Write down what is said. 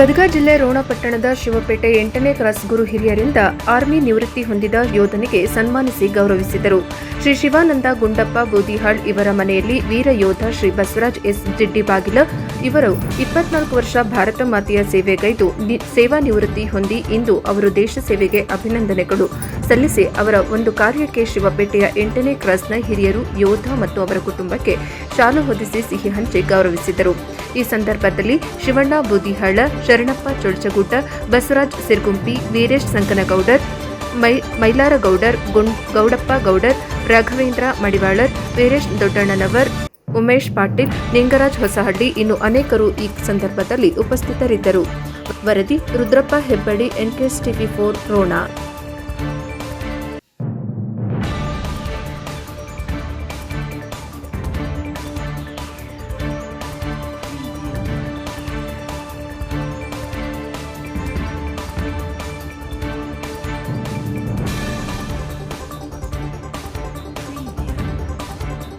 ಗದಗ ಜಿಲ್ಲೆ ರೋಣಪಟ್ಟಣದ ಶಿವಪೇಟೆ ಎಂಟನೇ ಕ್ರಾಸ್ ಗುರು ಹಿರಿಯರಿಂದ ಆರ್ಮಿ ನಿವೃತ್ತಿ ಹೊಂದಿದ ಯೋಧನಿಗೆ ಸನ್ಮಾನಿಸಿ ಗೌರವಿಸಿದರು. ಶ್ರೀ ಶಿವಾನಂದ ಗುಂಡಪ್ಪ ಬೂದಿಹಾಳ್ ಇವರ ಮನೆಯಲ್ಲಿ ವೀರ ಯೋಧ ಶ್ರೀ ಬಸವರಾಜ್ ಎಸ್ ಜಿಡ್ಡಿಬಾಗಿಲ ಇವರು ಇಪ್ಪತ್ನಾಲ್ಕು ವರ್ಷ ಭಾರತ ಮಾತೆಯ ಸೇವೆಗೈದು ಸೇವಾ ನಿವೃತ್ತಿ ಹೊಂದಿ ಇಂದು ಅವರು ದೇಶ ಸೇವೆಗೆ ಅಭಿನಂದನೆಗಳು ಸಲ್ಲಿಸಿ ಅವರ ಒಂದು ಕಾರ್ಯಕ್ಕೆ ಶಿವಪೇಟೆಯ ಎಂಟನೇ ಕ್ರಾಸ್ನ ಹಿರಿಯರು ಯೋಧ ಮತ್ತು ಅವರ ಕುಟುಂಬಕ್ಕೆ ಶಾಲು ಹೊದಿಸಿ ಸಿಹಿ ಹಂಚಿ ಗೌರವಿಸಿದರು. ಈ ಸಂದರ್ಭದಲ್ಲಿ ಶಿವಣ್ಣ ಬೂದಿಹಾಳ ಶರಣಪ್ಪ ಚೊಳ್ಚಗುಡ್ಡ, ಬಸವರಾಜ್ ಸಿರ್ಗುಂಪಿ, ವೀರೇಶ್ ಸಂಕನಗೌಡರ್, ಮೈ, ಮೈಲಾರಗೌಡರ್ ಗೌಡಪ್ಪ ಗೌಡರ್, ರಾಘವೇಂದ್ರ ಮಡಿವಾಳರ್, ವೀರೇಶ್ ದೊಡ್ಡಣ್ಣನವರ್, ಉಮೇಶ್ ಪಾಟೀಲ್, ನಿಂಗರಾಜ್ ಹೊಸಹಳ್ಳಿ ಇನ್ನು ಅನೇಕರು ಈ ಸಂದರ್ಭದಲ್ಲಿ ಉಪಸ್ಥಿತರಿದ್ದರು. ವರದಿ Rudrappa Hebballi NKS TV four, Ron.